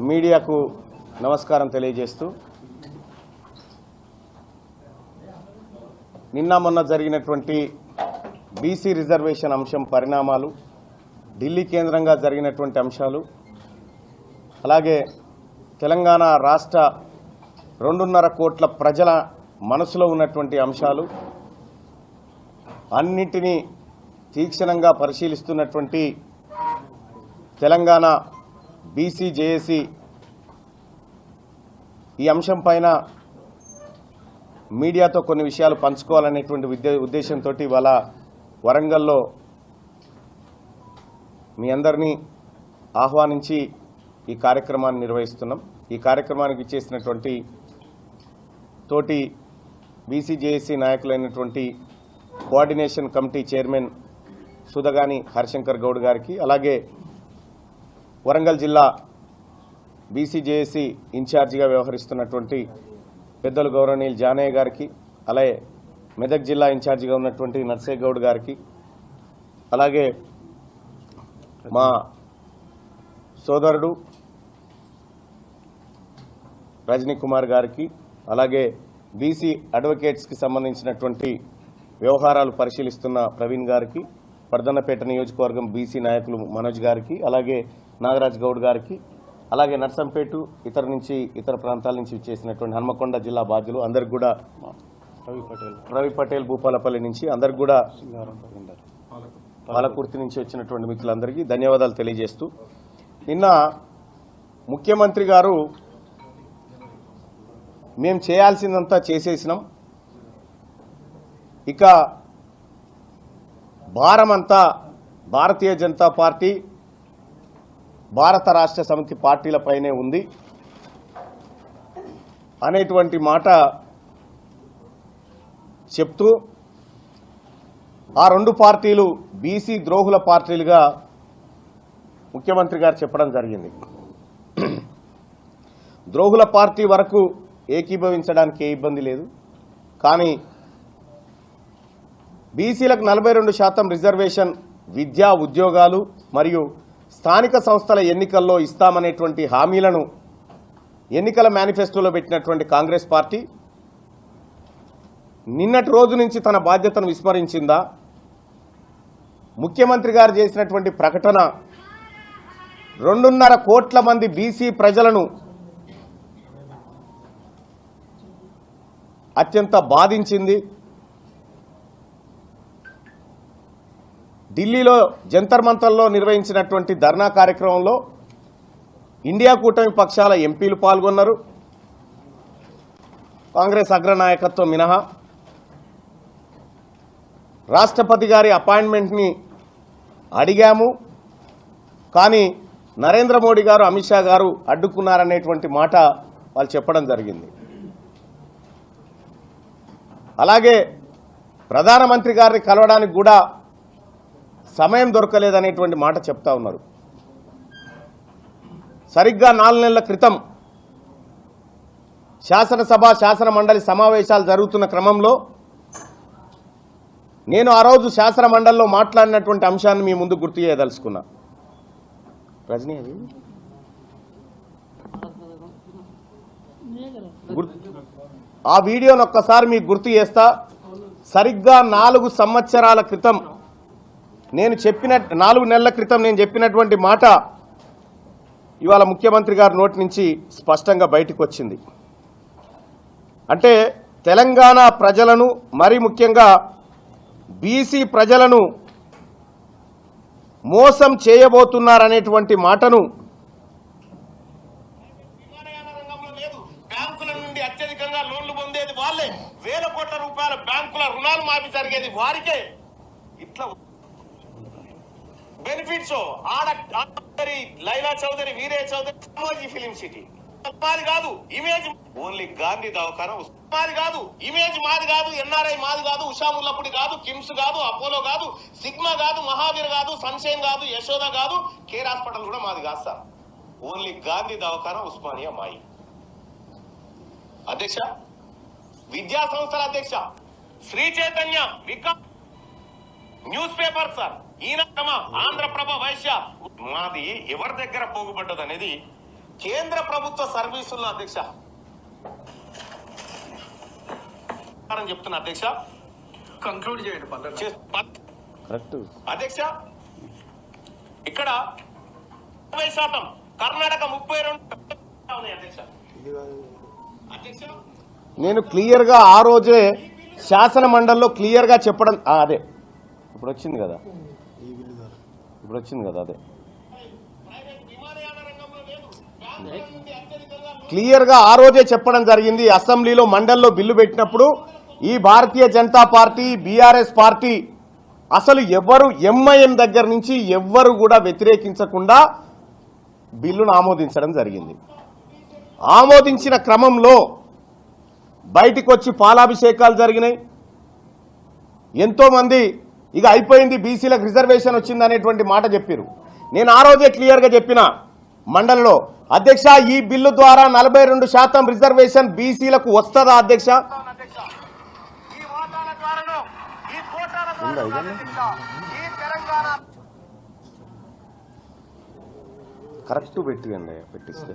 మీడియాకు నమస్కారం తెలియజేస్తూ నిన్న మొన్న జరిగినటువంటి బీసీ రిజర్వేషన్ అంశం పరిణామాలు ఢిల్లీ కేంద్రంగా జరిగినటువంటి అంశాలు అలాగే తెలంగాణ రాష్ట్ర రెండున్నర కోట్ల ప్రజల మనసులో ఉన్నటువంటి అంశాలు అన్నింటినీ తీక్షణంగా పరిశీలిస్తున్నటువంటి తెలంగాణ బీసీ జేఏసీ ఈ అంశం పైన మీడియాతో కొన్ని విషయాలు పంచుకోవాలనేటువంటి విద్య ఉద్దేశంతో ఇవాళ వరంగల్లో మీ అందరినీ ఆహ్వానించి ఈ కార్యక్రమాన్ని నిర్వహిస్తున్నాం. ఈ కార్యక్రమానికి ఇచ్చేసినటువంటి తోటి BCJAC నాయకులైనటువంటి coordination committee chairman Sudhagani Harishankar Goud గారికి అలాగే వరంగల్ జిల్లా బీసీజేఏసీ ఇన్ఛార్జిగా వ్యవహరిస్తున్నటువంటి పెద్దలు గౌరవనీయులు జానయ్య గారికి అలాగే మెదక్ జిల్లా ఇన్ఛార్జిగా ఉన్నటువంటి నర్సే గౌడ్ గారికి అలాగే మా సోదరుడు రజనీ కుమార్ గారికి అలాగే బీసీ అడ్వకేట్స్కి సంబంధించినటువంటి వ్యవహారాలు పరిశీలిస్తున్న ప్రవీణ్ గారికి పర్దన్నపేట నియోజకవర్గం బీసీ నాయకులు మనోజ్ గారికి అలాగే నాగరాజ్ గౌడ్ గారికి అలాగే నర్సంపేట ఇతర నుంచి ఇతర ప్రాంతాల నుంచి చేసినటువంటి హన్మకొండ జిల్లా బాధ్యులు అందరికి కూడా రవి పటేల్. రవి పటేల్ భూపాలపల్లి నుంచి అందరికి కూడా పాలకుర్తి నుంచి వచ్చినటువంటి మిత్రులందరికీ ధన్యవాదాలు తెలియజేస్తూ నిన్న ముఖ్యమంత్రి గారు మేము చేయాల్సిందంతా చేసేసినాం. ఇక భారమంతా భారతీయ జనతా పార్టీ భారత రాష్ట్ర సమితి పార్టీలపైనే ఉంది. అనేటువంటి మాట చెప్తూ ఆ రెండు పార్టీలు బీసీ ద్రోహుల పార్టీలుగా ముఖ్యమంత్రి గారు చెప్పడం జరిగింది. ద్రోహుల పార్టీ వరకు ఏకీభవించడానికి ఏ ఇబ్బంది లేదు. కానీ బీసీలకు నలభై రెండు శాతం రిజర్వేషన్ విద్యా ఉద్యోగాలు మరియు స్థానిక సంస్థల ఎన్నికల్లో ఇస్తామనేటువంటి హామీలను ఎన్నికల మేనిఫెస్టోలో పెట్టినటువంటి కాంగ్రెస్ పార్టీ నిన్నటి రోజు నుంచి తన బాధ్యతను విస్మరించిందా? ముఖ్యమంత్రి గారు చేసినటువంటి ప్రకటన రెండున్నర కోట్ల మంది బీసీ ప్రజలను అత్యంత బాధించింది. ఢిల్లీలో జంతర్ మంతర్లో నిర్వహించినటువంటి ధర్నా కార్యక్రమంలో ఇండియా కూటమి పక్షాల ఎంపీలు పాల్గొన్నారు. కాంగ్రెస్ అగ్రనాయకత్వం మినహా. రాష్ట్రపతి గారి అపాయింట్మెంట్ని అడిగాము. కానీ నరేంద్ర మోడీ గారు అమిత్ షా గారు అడ్డుకున్నారనేటువంటి మాట వాళ్ళు చెప్పడం జరిగింది. అలాగే ప్రధానమంత్రి గారిని కలవడానికి కూడా సమయం దొరకలేదనేటువంటి మాట చెప్తా ఉన్నారు. సరిగ్గా నాలుగు నెలల క్రితం శాసనసభ శాసన మండలి సమావేశాలు జరుగుతున్న క్రమంలో నేను ఆ రోజు శాసన మండలిలో మాట్లాడినటువంటి అంశాన్ని మీ ముందు గుర్తు చేయదలుచుకున్నా. రజనీ అది? ఆ వీడియోను ఒక్కసారి మీకు గుర్తు చేస్తా. సరిగ్గా నాలుగు సంవత్సరాల క్రితం నేను చెప్పిన నాలుగు నెలల క్రితం నేను చెప్పినటువంటి మాట ఇవాళ ముఖ్యమంత్రి గారి నోటి నుంచి స్పష్టంగా బయటకు వచ్చింది అంటే తెలంగాణ ప్రజలను మరి ముఖ్యంగా బీసీ ప్రజలను మోసం చేయబోతున్నారనేటువంటి మాటను అత్యధికంగా లోన్లు పొందేది వాళ్ళే. వేల కోట్ల రూపాయల బ్యాంకుల రుణాలు మాఫీ జరిగేది వారికే. ఇట్లా బెనిఫిట్స్ ఆడ చౌదరి లైలా చౌదరి వీరే చౌదరి రామోజీ ఫిలిం సిటీ. మాది కాదు ఇమేజ్ ఓన్లీ గాంధీ దవాఖాన మాది కాదు ఇమేజ్ మాది కాదు ఎన్ఆర్ఐ మాది కాదు ఉషాముల్లప్పుడు కాదు కిమ్స్ కాదు అపోలో కాదు సిగ్మా కాదు మహావీర్ కాదు సన్షైన్ కాదు యశోద కాదు కేర్ హాస్పిటల్ కూడా మాది కాదు సార్. ఓన్లీ గాంధీ దవాఖాన ఉస్మానియా మాయి. అధ్యక్ష విద్యా సంస్థల అధ్యక్ష శ్రీ చైతన్య వికా న్యూస్ పేపర్ సార్. ఈయన ఆంధ్రప్రభ వైశ్య. మాది ఎవరి దగ్గర పోగుపడ్డది అనేది కేంద్ర ప్రభుత్వ సర్వీసుల్లో అధ్యక్ష. చెప్తున్నా అధ్యక్ష. కంక్లూడ్ చేయండి అధ్యక్ష ఇక్కడ ముప్పై శాతం కర్ణాటక ముప్పై రెండు అధ్యక్ష. అధ్యక్ష? నేను క్లియర్గా ఆ రోజే శాసన మండలిలో క్లియర్గా చెప్పడం అదే. ఇప్పుడు వచ్చింది కదా. ఇప్పుడు వచ్చింది కదా అదే. క్లియర్గా ఆ రోజే చెప్పడం జరిగింది. అసెంబ్లీలో మండల్లో బిల్లు పెట్టినప్పుడు ఈ Bharatiya Janata party BRS party అసలు ఎవరు ఎంఐఎం దగ్గర నుంచి ఎవ్వరు కూడా వ్యతిరేకించకుండా బిల్లును ఆమోదించడం జరిగింది. ఆమోదించిన క్రమంలో బయటికి వచ్చి పాలాభిషేకాలు జరిగినాయి. ఎంతోమంది ఇక అయిపోయింది బీసీలకు రిజర్వేషన్ వచ్చింది అనేటువంటి మాట చెప్పారు నేను ఆ రోజే క్లియర్గా చెప్పిన మండలిలో అధ్యక్ష ఈ బిల్లు ద్వారా నలభై రెండు శాతం రిజర్వేషన్ బీసీలకు వస్తుందా అధ్యక్ష? కరెక్ట్ పెట్టిండి పెట్టిస్తే.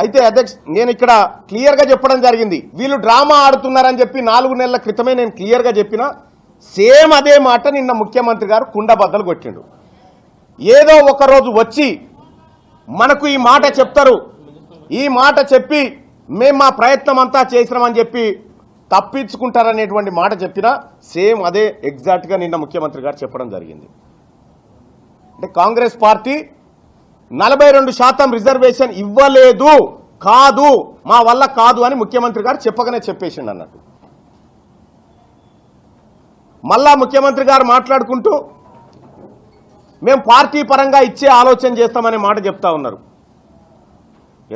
అయితే అధ్యక్ష నేను ఇక్కడ క్లియర్గా చెప్పడం జరిగింది. వీళ్ళు డ్రామా ఆడుతున్నారని చెప్పి నాలుగు నెలల క్రితమే నేను క్లియర్గా చెప్పిన. సేమ్ అదే మాట నిన్న ముఖ్యమంత్రి గారు కుండ బద్దలు కొట్టిండు. ఏదో ఒకరోజు వచ్చి మనకు ఈ మాట చెప్తారు. ఈ మాట చెప్పి మేము మా ప్రయత్నం అంతా చేసినామని చెప్పి తప్పించుకుంటారనేటువంటి మాట చెప్పినా సేమ్ అదే ఎగ్జాక్ట్గా నిన్న ముఖ్యమంత్రి గారు చెప్పడం జరిగింది. అంటే కాంగ్రెస్ పార్టీ నలభై రెండు శాతం రిజర్వేషన్ ఇవ్వలేదు కాదు మా వల్ల కాదు అని ముఖ్యమంత్రి గారు చెప్పగానే చెప్పేసిండు అన్నట్టు. మళ్ళా ముఖ్యమంత్రి గారు మాట్లాడుకుంటూ మేము పార్టీ పరంగా ఇచ్చే ఆలోచన చేస్తామనే మాట చెప్తా ఉన్నారు.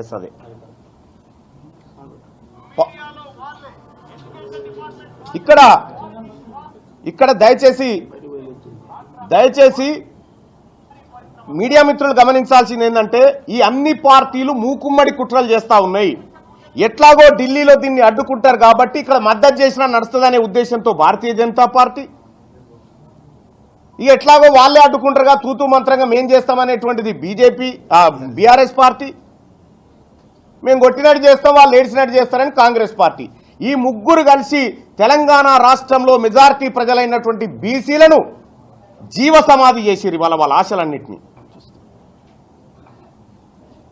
ఎస్ అదే. ఇక్కడ ఇక్కడ దయచేసి దయచేసి మీడియా మిత్రులు గమనించాల్సింది ఏంటంటే ఈ అన్ని పార్టీలు మూకుమ్మడి కుట్రలు చేస్తా ఉన్నాయి. ఎట్లాగో ఢిల్లీలో దీన్ని అడ్డుకుంటారు కాబట్టి ఇక్కడ మద్దతు చేసినా నడుస్తుందనే ఉద్దేశంతో భారతీయ జనతా పార్టీ. ఇక ఎట్లాగో వాళ్ళే అడ్డుకుంటారుగా తూతూ మంత్రంగా మేం చేస్తామనేటువంటిది బీజేపీ బీఆర్ఎస్ పార్టీ. మేము కొట్టినట్టు చేస్తాం వాళ్ళు ఏడిచినట్టు చేస్తారని కాంగ్రెస్ పార్టీ. ఈ ముగ్గురు కలిసి తెలంగాణ రాష్ట్రంలో మెజార్టీ ప్రజలైనటువంటి బీసీలను జీవ సమాధి చేసిరు వాళ్ళ వాళ్ళ ఆశలన్నింటినీ.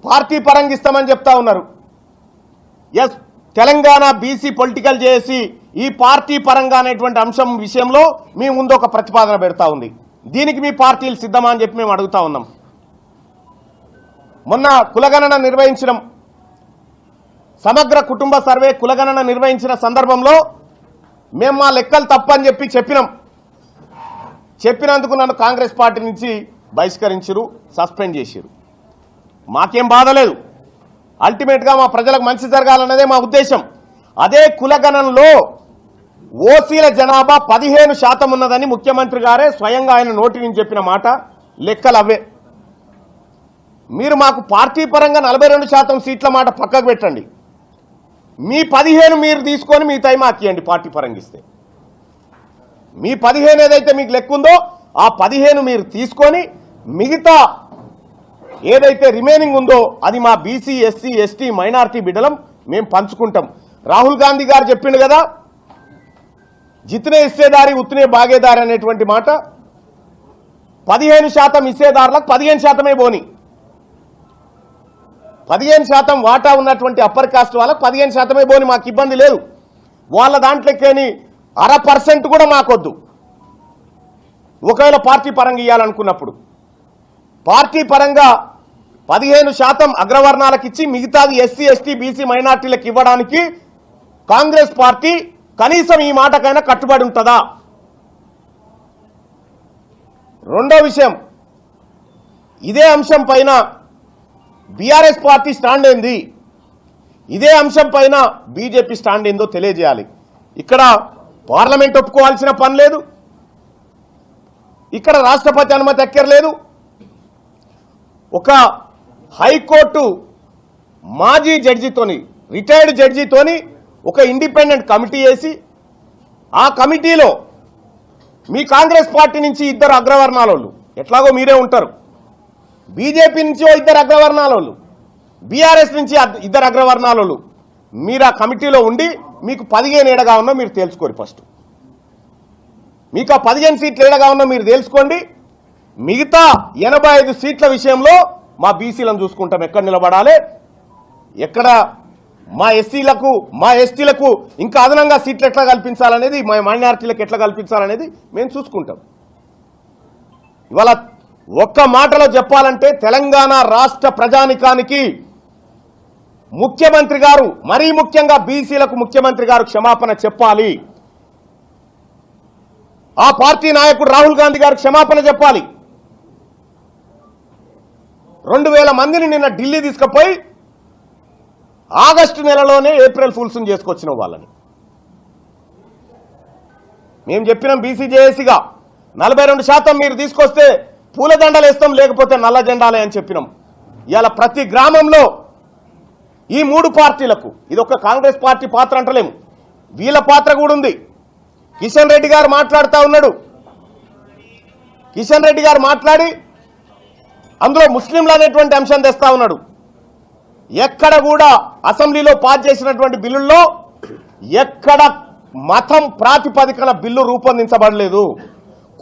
పార్టీ పరంగా ఇస్తామని చెప్తా ఉన్నారు. ఎస్ తెలంగాణ బీసీ పొలిటికల్ చేసి ఈ పార్టీ పరంగా అనేటువంటి అంశం విషయంలో మీ ముందు ఒక ప్రతిపాదన పెడతా ఉంది. దీనికి మీ పార్టీలు సిద్ధమా అని చెప్పి మేము అడుగుతా ఉన్నాం. మొన్న కులగణన నిర్వహించడం సమగ్ర కుటుంబ సర్వే కులగణన నిర్వహించిన సందర్భంలో మేము మా లెక్కలు తప్పని చెప్పి చెప్పినాం. చెప్పినందుకు నన్ను కాంగ్రెస్ పార్టీ నుంచి బహిష్కరించరు సస్పెండ్ చేశారు మాకేం బాధ లేదు. అల్టిమేట్గా మా ప్రజలకు మంచి జరగాలన్నదే మా ఉద్దేశం. అదే కులగణంలో ఓసీల జనాభా పదిహేను శాతం ఉన్నదని ముఖ్యమంత్రి గారే స్వయంగా ఆయన నోటి నుంచి చెప్పిన మాట. లెక్కలు అవే. మీరు మాకు పార్టీ పరంగా నలభై రెండు శాతం సీట్ల మాట పక్కకు పెట్టండి. మీ పదిహేను మీరు తీసుకొని మీ టైం మాకియండి పార్టీ పరంగా ఇస్తే. మీ పదిహేను ఏదైతే మీకు లెక్కుందో ఆ పదిహేను మీరు తీసుకొని మిగతా ఏదైతే రిమైనింగ్ ఉందో అది మా బీసీ ఎస్సీ ఎస్టీ మైనార్టీ బిడ్డలం మేము పంచుకుంటాం. రాహుల్ గాంధీ గారు చెప్పిండు కదా జితనే ఇచ్చేదారి ఉత్తునే బాగేదారి అనేటువంటి మాట. పదిహేను శాతం ఇచ్చేదారులకు పదిహేను శాతమే బోని. పదిహేను శాతం వాటా ఉన్నటువంటి అప్పర్ కాస్ట్ వాళ్ళకి పదిహేను శాతమే బోని మాకు ఇబ్బంది లేదు. వాళ్ళ దాంట్లోకేని అర పర్సెంట్ కూడా మాకొద్దు. ఒకవేళ పార్టీ పరంగా ఇవ్వాలనుకున్నప్పుడు పార్టీ పరంగా పదిహేను శాతం అగ్రవర్ణాలకు ఇచ్చి మిగతాది ఎస్సీ ఎస్టీ బీసీ మైనార్టీలకు ఇవ్వడానికి కాంగ్రెస్ పార్టీ కనీసం ఈ మాటకైనా కట్టుబడి ఉంటుందా? రెండో విషయం. ఇదే అంశం పైన బీఆర్ఎస్ పార్టీ స్టాండ్ ఏంది? ఇదే అంశం పైన బీజేపీ స్టాండ్ ఏందో తెలియజేయాలి. ఇక్కడ పార్లమెంట్ ఒప్పుకోవాల్సిన పని లేదు. ఇక్కడ రాష్ట్రపతి అనుమతి ఎక్కర్లేదు ఒక హైకోర్టు మాజీ జడ్జితోని రిటైర్డ్ జడ్జితోని ఒక ఇండిపెండెంట్ కమిటీ వేసి ఆ కమిటీలో మీ కాంగ్రెస్ పార్టీ నుంచి ఇద్దరు అగ్రవర్ణాల వాళ్ళు ఎట్లాగో మీరే ఉంటారు. బీజేపీ నుంచి ఇద్దరు అగ్రవర్ణాల వాళ్ళు బీఆర్ఎస్ నుంచి ఇద్దరు ఇద్దరు వాళ్ళు మీరు ఆ కమిటీలో ఉండి మీకు పదిహేను ఏడగా ఉన్నా మీరు తేల్చుకోరు ఫస్ట్. మీకు ఆ పదిహేను సీట్లు ఏడగా ఉన్నా మీరు తెలుసుకోండి మిగతా ఎనభై ఐదు సీట్ల విషయంలో మా బీసీలను చూసుకుంటాం. ఎక్కడ నిలబడాలి? ఎక్కడ మా ఎస్సీలకు మా ఎస్టీలకు ఇంకా అదనంగా సీట్లు ఎట్లా కల్పించాలనేది మా మైనార్టీలకు ఎట్లా కల్పించాలనేది మేము చూసుకుంటాం. ఇవాళ ఒక్క మాటలో చెప్పాలంటే తెలంగాణ రాష్ట్ర ప్రజానికానికి ముఖ్యమంత్రి గారు మరీ ముఖ్యంగా బీసీలకు ముఖ్యమంత్రి గారు క్షమాపణ చెప్పాలి. ఆ పార్టీ నాయకుడు రాహుల్ గాంధీ గారు క్షమాపణ చెప్పాలి. రెండు వేల మందిని నిన్న ఢిల్లీ తీసుకుపోయి ఆగస్టు నెలలోనే ఏప్రిల్ ఫుల్స్ని చేసుకొచ్చిన వాళ్ళని. మేము చెప్పినాం బీసీజేఏసీగా నలభై రెండు శాతం మీరు తీసుకొస్తే పూలదండలు ఇస్తాం వేస్తాం లేకపోతే నల్ల జెండాలే అని చెప్పినాం. ఇవాళ ప్రతి గ్రామంలో ఈ మూడు పార్టీలకు ఇది ఒక కాంగ్రెస్ పార్టీ పాత్ర అంటలేము. వీళ్ళ పాత్ర కూడా ఉంది. కిషన్ రెడ్డి గారు మాట్లాడుతూ ఉన్నాడు. కిషన్ రెడ్డి గారు మాట్లాడి అందులో ముస్లింలు అనేటువంటి అంశం తెస్తా ఉన్నాడు. ఎక్కడ కూడా అసెంబ్లీలో పాస్ చేసినటువంటి బిల్లుల్లో ఎక్కడ మతం ప్రాతిపదికన బిల్లు రూపొందించబడలేదు.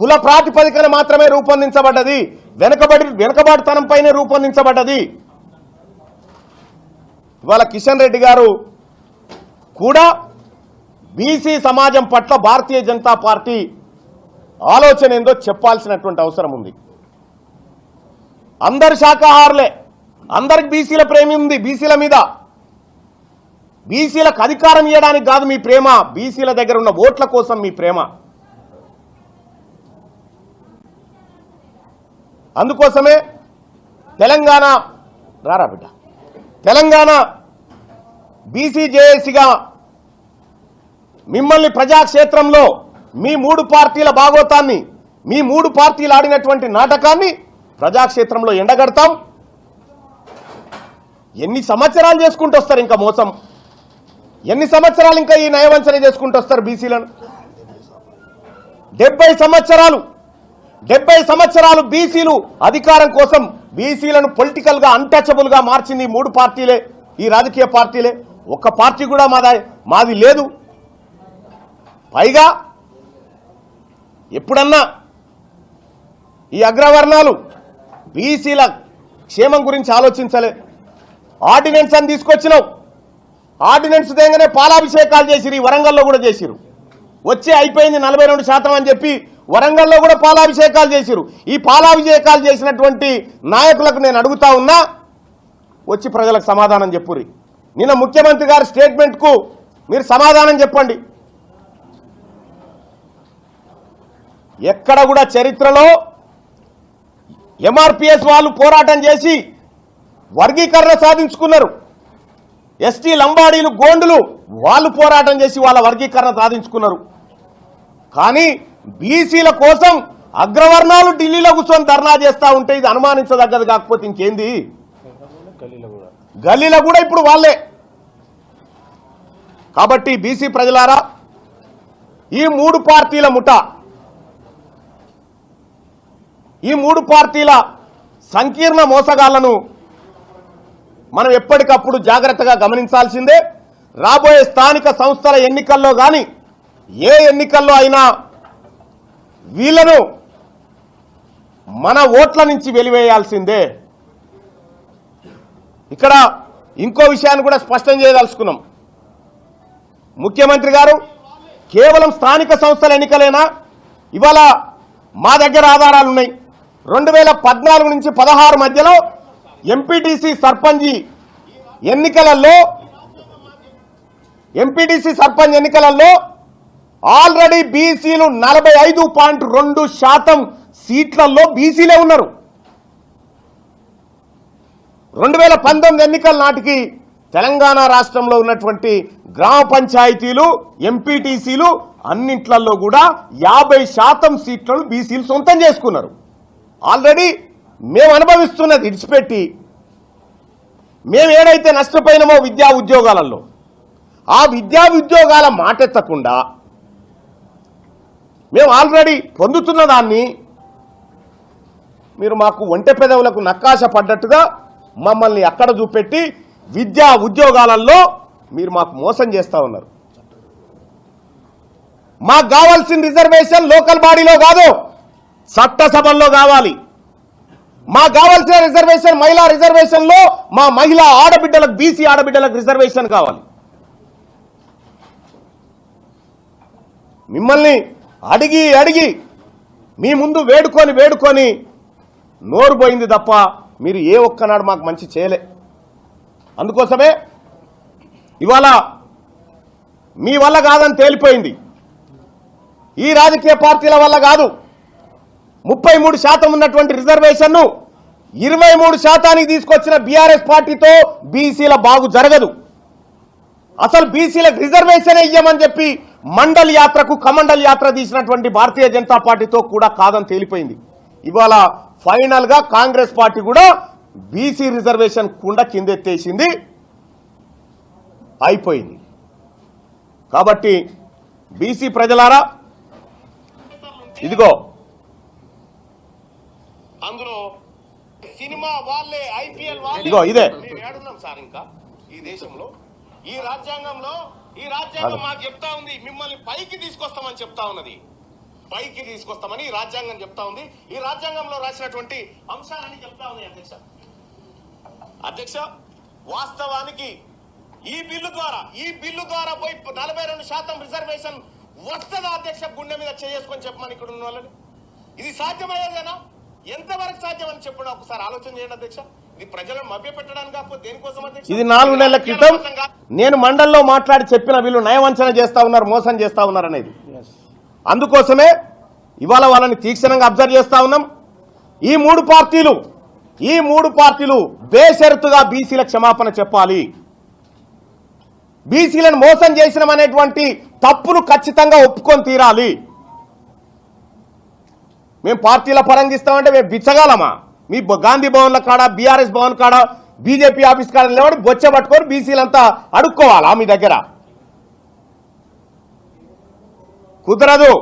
కుల ప్రాతిపదికన మాత్రమే రూపొందించబడ్డది. వెనకబడి వెనకబాటుతనంపైనే రూపొందించబడ్డది. ఇవాళ కిషన్ రెడ్డి గారు కూడా బీసీ సమాజం పట్ల భారతీయ జనతా పార్టీ ఆలోచన ఏందో చెప్పాల్సినటువంటి అవసరం ఉంది. అందరు శాకాహారులే. అందరికి బీసీల ప్రేమ ఉంది బీసీల మీద. బీసీలకు అధికారం ఇవ్వడానికి కాదు మీ ప్రేమ బీసీల దగ్గర ఉన్న ఓట్ల కోసం మీ ప్రేమ. అందుకోసమే తెలంగాణ రారా బిడ్డ? తెలంగాణ బీసీజేఏసీగా మిమ్మల్ని ప్రజాక్షేత్రంలో మీ మూడు పార్టీల భాగోతాన్ని మీ మూడు పార్టీలు ఆడినటువంటి నాటకాన్ని ప్రజాక్షేత్రంలో ఎండగడతాం. ఎన్ని సంవత్సరాలు చేసుకుంటూ వస్తారు ఇంకా మోసం? ఎన్ని సంవత్సరాలు ఇంకా ఈ నయవంచన చేసుకుంటూ వస్తారు బీసీలను? డెబ్బై సంవత్సరాలు డెబ్బై సంవత్సరాలు బీసీలు అధికారం కోసం బీసీలను పొలిటికల్గా అన్టచబుల్గా మార్చింది ఈ మూడు పార్టీలే ఈ రాజకీయ పార్టీలే. ఒక్క పార్టీ కూడా మాది మాది లేదు. పైగా ఎప్పుడన్నా ఈ అగ్రవర్ణాలు బీసీల క్షేమం గురించి ఆలోచించలే. ఆర్డినెన్స్ అని తీసుకొచ్చినావు ఆర్డినెన్స్ దేగానే పాలాభిషేకాలు చేసిరు ఈ వరంగల్లో కూడా చేసిరు వచ్చే అయిపోయింది నలభై రెండు శాతం అని చెప్పి వరంగల్లో కూడా పాలాభిషేకాలు చేసిరు ఈ పాలాభిషేకాలు చేసినటువంటి నాయకులకు నేను అడుగుతా ఉన్నా వచ్చి ప్రజలకు సమాధానం చెప్పురి నిన్న ముఖ్యమంత్రి గారి స్టేట్మెంట్కు మీరు సమాధానం చెప్పండి. ఎక్కడ కూడా చరిత్రలో ఎంఆర్పిఎస్ వాళ్ళు పోరాటం చేసి వర్గీకరణ సాధించుకున్నారు. ఎస్టీ లంబాడీలు గోండులు వాళ్ళు పోరాటం చేసి వాళ్ళ వర్గీకరణ సాధించుకున్నారు. కానీ బీసీల కోసం అగ్రవర్ణాలు ఢిల్లీలో కూర్చొని ధర్నా చేస్తా ఉంటే ఇది అనుమానించదగ్గది కాకపోతే ఇంకేంది? గల్లీలో కూడా ఇప్పుడు వాళ్ళే. కాబట్టి బీసీ ప్రజలారా ఈ మూడు పార్టీల ముఠా ఈ మూడు పార్టీల సంకీర్ణ మోసగాళ్ళను మనం ఎప్పటికప్పుడు జాగ్రత్తగా గమనించాల్సిందే. రాబోయే స్థానిక సంస్థల ఎన్నికల్లో కానీ ఏ ఎన్నికల్లో అయినా వీళ్ళను మన ఓట్ల నుంచి వెలివేయాల్సిందే. ఇక్కడ ఇంకో విషయాన్ని కూడా స్పష్టం చేయదలుచుకున్నాం. ముఖ్యమంత్రి గారు కేవలం స్థానిక సంస్థల ఎన్నికలేనా? ఇవాళ మా దగ్గర ఆధారాలు ఉన్నాయి రెండు వేల పద్నాలుగు నుంచి పదహారు మధ్యలో ఎంపీటీసీ సర్పంచి ఎన్నికలలో ఎంపీటీసీ సర్పంచ్ ఎన్నికలలో ఆల్రెడీ బీసీలు నలభై ఐదు పాయింట్ రెండు శాతం సీట్లలో బీసీలే ఉన్నారు. రెండు వేల పంతొమ్మిది ఎన్నికల నాటికి తెలంగాణ రాష్ట్రంలో ఉన్నటువంటి గ్రామ పంచాయతీలు ఎంపీటీసీలు అన్నింట్లలో కూడా యాభై శాతం సీట్లను బీసీలు సొంతం చేసుకున్నారు. ఆల్రెడీ మేము అనుభవిస్తున్నది ఇడిచిపెట్టి మేము ఏడైతే నష్టపోయినామో విద్యా ఉద్యోగాలలో ఆ విద్యా ఉద్యోగాల మాటెత్తకుండా మేము ఆల్రెడీ పొందుతున్న దాన్ని మీరు మాకు ఒంటె పెదవులకు నక్కాశ పడ్డట్టుగా మమ్మల్ని అక్కడ చూపెట్టి విద్యా ఉద్యోగాలలో మీరు మాకు మోసం చేస్తూ ఉన్నారు. మాకు కావాల్సిన రిజర్వేషన్ లోకల్ బాడీలో కాదు. చట్టసభల్లో కావాలి. మాకు కావాల్సిన రిజర్వేషన్ మహిళా రిజర్వేషన్లో మా మహిళా ఆడబిడ్డలకు బీసీ ఆడబిడ్డలకు రిజర్వేషన్ కావాలి. మిమ్మల్ని అడిగి అడిగి మీ ముందు వేడుకొని వేడుకొని నోరు పోయింది తప్ప మీరు ఏ ఒక్కనాడు మాకు మంచి చేయలే. అందుకోసమే ఇవాళ మీ వల్ల కాదని తేలిపోయింది. ఈ రాజకీయ పార్టీల వల్ల కాదు. ముప్పై మూడు శాతం ఉన్నటువంటి రిజర్వేషన్ను ఇరవై మూడు శాతానికి తీసుకొచ్చిన బీఆర్ఎస్ పార్టీతో బీసీల బాగు జరగదు. అసలు బీసీలకు రిజర్వేషన్ ఇయ్యమని చెప్పి మండల్ యాత్రకు కమండల్ యాత్ర తీసినటువంటి భారతీయ జనతా పార్టీతో కూడా కాదని తేలిపోయింది. ఇవాళ ఫైనల్గా కాంగ్రెస్ పార్టీ కూడా బీసీ రిజర్వేషన్ కుండా కిందెత్తేసింది. అయిపోయింది. కాబట్టి బీసీ ప్రజలారా ఇదిగో అందులో సినిమా వాళ్ళే ఐపీఎల్ వాళ్ళే. ఇదిగో ఇదే. మేము ఏడున్నాం సార్ ఇంకా ఈ దేశంలో. ఈ రాజ్యాంగంలో ఈ రాజ్యాంగం మాకు చెప్తా ఉంది మిమ్మల్ని పైకి తీసుకొస్తామని చెప్తా ఉన్నది. పైకి తీసుకొస్తామని ఈ రాజ్యాంగం చెప్తా ఉంది. ఈ రాజ్యాంగంలో రాసినటువంటి అంశాలని చెప్తా ఉంది అధ్యక్ష. అధ్యక్ష వాస్తవానికి ఈ బిల్లు ద్వారా ఈ బిల్లు ద్వారా పోయి నలభై రెండు శాతం రిజర్వేషన్ వస్తుందా అధ్యక్ష గుండె మీద చేసుకొని చెప్పమని ఇక్కడ ఉన్న వాళ్ళని ఇది సాధ్యమయ్యేదేనా ఎంతవరకు సాధ్యమని చెప్పడం ఒకసారి ఆలోచన చేయండి అధ్యక్ష. ఇది నాలుగు నెలల క్రితం నేను మండల్లో మాట్లాడి చెప్పిన వీళ్ళు నయవంచన చేస్తా ఉన్నారు మోసం చేస్తా ఉన్నారు అనేది. అందుకోసమే ఇవాళ వాళ్ళని తీక్షణంగా అబ్జర్వ్ చేస్తా ఉన్నాం. ఈ మూడు పార్టీలు ఈ మూడు పార్టీలు బేషరతుగా బీసీల క్షమాపణ చెప్పాలి. బీసీలను మోసం చేసినమనేటువంటి తప్పును ఖచ్చితంగా ఒప్పుకొని తీరాలి. మేము పార్టీల పరంగా ఇస్తామంటే మేము బిచ్చగలమా? మీ గాంధీ భవన్ల కాడ బీఆర్ఎస్ భవన్ కాడ బీజేపీ ఆఫీస్ కాడ లేవని బొచ్చ పట్టుకొని బీసీలంతా అడుక్కోవాలా మీ దగ్గర? కుదరదు.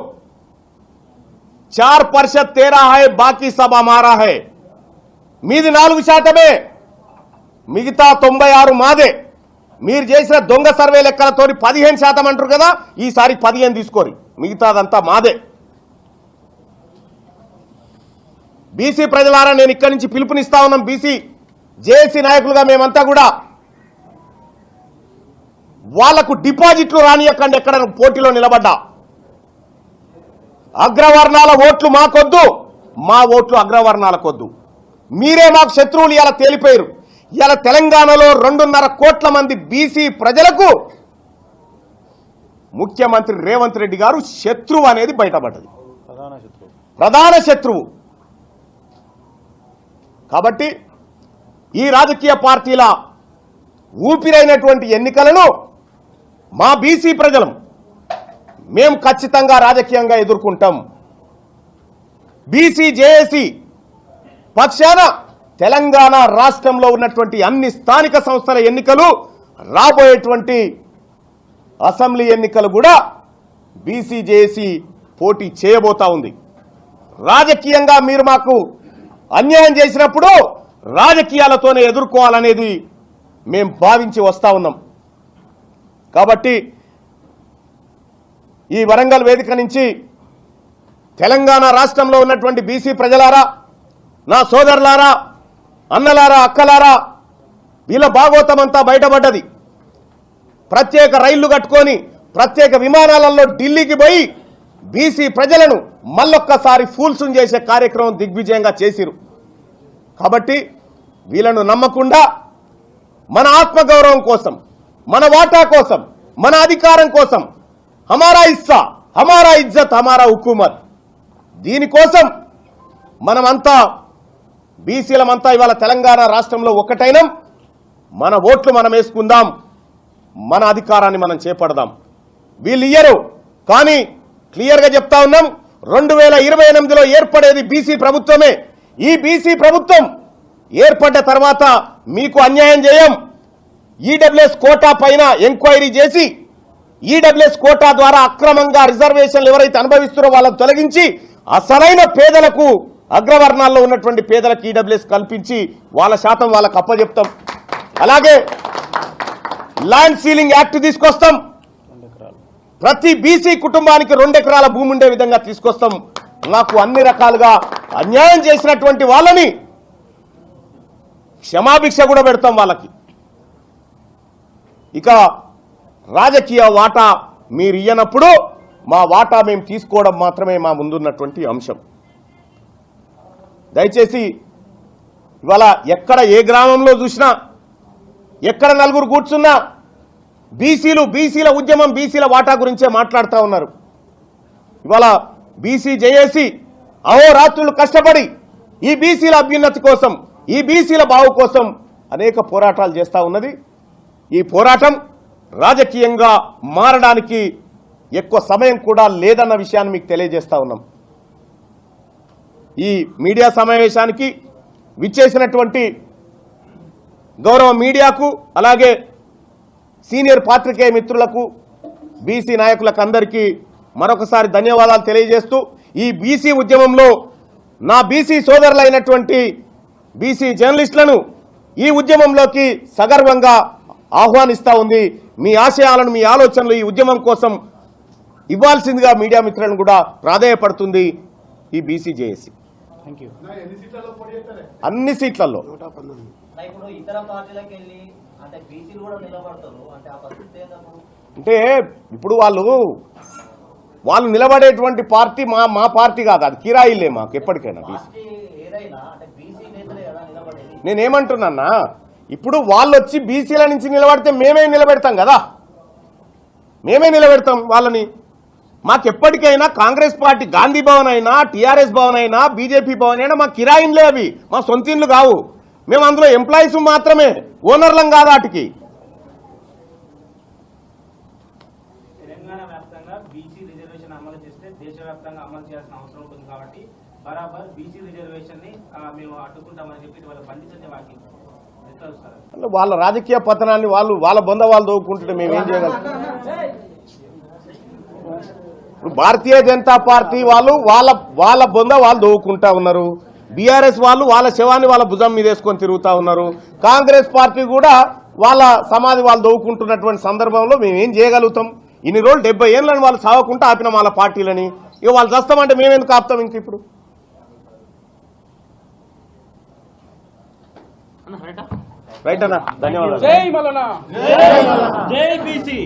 చార్ పరిషత్ తేరా హై బాకీ సభ మారా హై. మీది నాలుగు శాతమే. మిగతా తొంభై ఆరు మాదే. మీరు చేసిన దొంగ సర్వే లెక్కలతోని పదిహేను శాతం అంటారు కదా ఈసారి పదిహేను తీసుకోరి. మిగతాదంతా మాదే. బీసీ ప్రజలారా నేను ఇక్కడి నుంచి పిలుపునిస్తా ఉన్నాం బీసీ జేఏసీ నాయకులుగా మేమంతా కూడా. వాళ్ళకు డిపాజిట్లు రానియకండి ఎక్కడ పోటీలో నిలబడ్డా. అగ్రవర్ణాల ఓట్లు మాకొద్దు మా ఓట్లు అగ్రవర్ణాలకొద్దు. మీరే మాకు శత్రువులు ఇలా తేలిపోయారు ఇలా తెలంగాణలో రెండున్నర కోట్ల మంది బీసీ ప్రజలకు ముఖ్యమంత్రి రేవంత్ రెడ్డి గారు శత్రువు అనేది బయటపడ్డది. ప్రధాన శత్రువు. ప్రధాన శత్రువు. కాబట్టి ఈ రాజకీయ పార్టీల ఊపిరైనటువంటి ఎన్నికలను మా బీసీ ప్రజలం మేము ఖచ్చితంగా రాజకీయంగా ఎదుర్కొంటాం. బీసీ జేఏసీ పక్షాన తెలంగాణ రాష్ట్రంలో ఉన్నటువంటి అన్ని స్థానిక సంస్థల ఎన్నికలు రాబోయేటువంటి అసెంబ్లీ ఎన్నికలు కూడా బీసీ జేఏసీ పోటీ చేయబోతా ఉంది. రాజకీయంగా మీరు మాకు అన్యాయం చేసినప్పుడు రాజకీయాలతోనే ఎదుర్కోవాలనేది మేము భావించి వస్తా ఉన్నాం. కాబట్టి ఈ వరంగల్ వేదిక నుంచి తెలంగాణ రాష్ట్రంలో ఉన్నటువంటి బీసీ ప్రజలారా నా సోదరులారా అన్నలారా అక్కలారా వీళ్ళ భాగోతమంతా బయటపడ్డది. ప్రత్యేక రైళ్ళు కట్టుకొని ప్రత్యేక విమానాలలో ఢిల్లీకి పోయి బీసీ ప్రజలను మళ్ళొక్కసారి ఫూల్సున్ చేసే కార్యక్రమం దిగ్విజయంగా చేసిరు. కాబట్టి వీళ్ళను నమ్మకుండా మన ఆత్మగౌరవం కోసం మన వాటా కోసం మన అధికారం కోసం హమారా ఇస్సా హమారా ఇజ్జత్ హమారా హుకూమత్. దీనికోసం మనమంతా బీసీలమంతా ఇవాళ తెలంగాణ రాష్ట్రంలో ఒకటైనం మన ఓట్లు మనం వేసుకుందాం మన అధికారాన్ని మనం చేపడదాం. వీళ్ళు ఇయ్యరు కానీ క్లియర్గా చెప్తా ఉన్నాం. రెండు వేల ఇరవై ఎనిమిదిలో ఏర్పడేది బీసీ ప్రభుత్వమే. ఈ బీసీ ప్రభుత్వం ఏర్పడ్డ తర్వాత మీకు అన్యాయం చేయం. ఈడబ్ల్యూఎస్ కోటా పైన ఎంక్వైరీ చేసి ఈడబ్ల్యూఎస్ కోటా ద్వారా అక్రమంగా రిజర్వేషన్లు ఎవరైతే అనుభవిస్తున్నారో వాళ్ళని తొలగించి అసలైన పేదలకు అగ్రవర్ణాల్లో ఉన్నటువంటి పేదలకు ఈడబ్ల్యూఎస్ కల్పించి వాళ్ళ శాతం వాళ్ళకు అప్పచెప్తాం అలాగే ల్యాండ్ సీలింగ్ యాక్ట్ తీసుకొస్తాం. ప్రతి బీసీ కుటుంబానికి రెండు ఎకరాల భూమి ఉండే విధంగా తీసుకొస్తాం. నాకు అన్ని రకాలుగా అన్యాయం చేసినటువంటి వాళ్ళని క్షమాభిక్ష కూడా పెడతాం వాళ్ళకి. ఇక రాజకీయ వాటా మీరు ఇయ్యనప్పుడు మా వాటా మేము తీసుకోవడం మాత్రమే మా ముందున్నటువంటి అంశం. దయచేసి ఇవాళ ఎక్కడ ఏ గ్రామంలో చూసినా ఎక్కడ నలుగురు కూర్చున్నా బీసీలు బీసీల ఉద్యమం బీసీల వాటా గురించే మాట్లాడుతూ ఉన్నారు. ఇవాళ బీసీ జేఏసీ అహోరాత్రులు కష్టపడి ఈ బీసీల అభ్యున్నతి కోసం ఈ బీసీల బావు కోసం అనేక పోరాటాలు చేస్తూ ఉన్నది. ఈ పోరాటం రాజకీయంగా మారడానికి ఎక్కువ సమయం కూడా లేదన్న విషయాన్ని మీకు తెలియజేస్తూ ఉన్నాం. ఈ మీడియా సమావేశానికి విచ్చేసినటువంటి గౌరవ మీడియాకు అలాగే సీనియర్ పాత్రికేయ మిత్రులకు బీసీ నాయకులకు అందరికీ మరొకసారి ధన్యవాదాలు తెలియజేస్తూ ఈ బీసీ ఉద్యమంలో నా బీసీ సోదరులైనటువంటి బీసీ జర్నలిస్టులను ఈ ఉద్యమంలోకి సగర్వంగా ఆహ్వానిస్తా ఉంది. మీ ఆశయాలను మీ ఆలోచనలు ఈ ఉద్యమం కోసం ఇవ్వాల్సిందిగా మీడియా మిత్రులను కూడా ప్రాధేయపడుతుంది ఈ బీసీ జేఏసీ. థ్యాంక్ యూ అన్ని సీట్లలో. అంటే ఇప్పుడు వెళ్ళి వాళ్ళు నిలబడేటువంటి పార్టీ మా మా పార్టీ కాదు అది కిరాయిలే మాకు ఎప్పటికైనా బీసీ. నేనేమంటున్నా ఇప్పుడు వాళ్ళు వచ్చి బీసీల నుంచి నిలబడితే మేమే నిలబెడతాం కదా? మేమే నిలబెడతాం వాళ్ళని? మాకు ఎప్పటికైనా కాంగ్రెస్ పార్టీ గాంధీ భవన్ అయినా టీఆర్ఎస్ భవన్ అయినా బీజేపీ భవన్ అయినా మా కిరాయిన్లే అవి. మా సొంత ఇండ్లు కావు. మేము అందులో ఎంప్లాయీస్ మాత్రమే ఓనర్లం కాదు వాటికి వాళ్ళ రాజకీయ పతనాన్ని వాళ్ళు వాళ్ళ బొంద వాళ్ళు దోవుకుంటుంటే మేము ఏం చేయగలం? భారతీయ జనతా పార్టీ వాళ్ళు వాళ్ళ వాళ్ళ బొంద వాళ్ళు దోవుకుంటా ఉన్నారు. బీఆర్ఎస్ వాళ్ళు వాళ్ళ శవాన్ని వాళ్ళ భుజం మీద వేసుకొని తిరుగుతా ఉన్నారు. కాంగ్రెస్ పార్టీ కూడా వాళ్ళ సమాధి వాళ్ళు దోవుకుంటున్నటువంటి సందర్భంలో మేము ఏం చేయగలుగుతాం? ఇన్ని రోజులు డెబ్బై ఏళ్ళని వాళ్ళు సావకుండా ఆపినాం వాళ్ళ పార్టీలని. ఇక వాళ్ళు చస్తామంటే మేమెందుకు ఆపుతాం ఇంక ఇప్పుడు? రైట్ అన్న ధన్యవాదాలు. జై మల్లన జై బీసీ.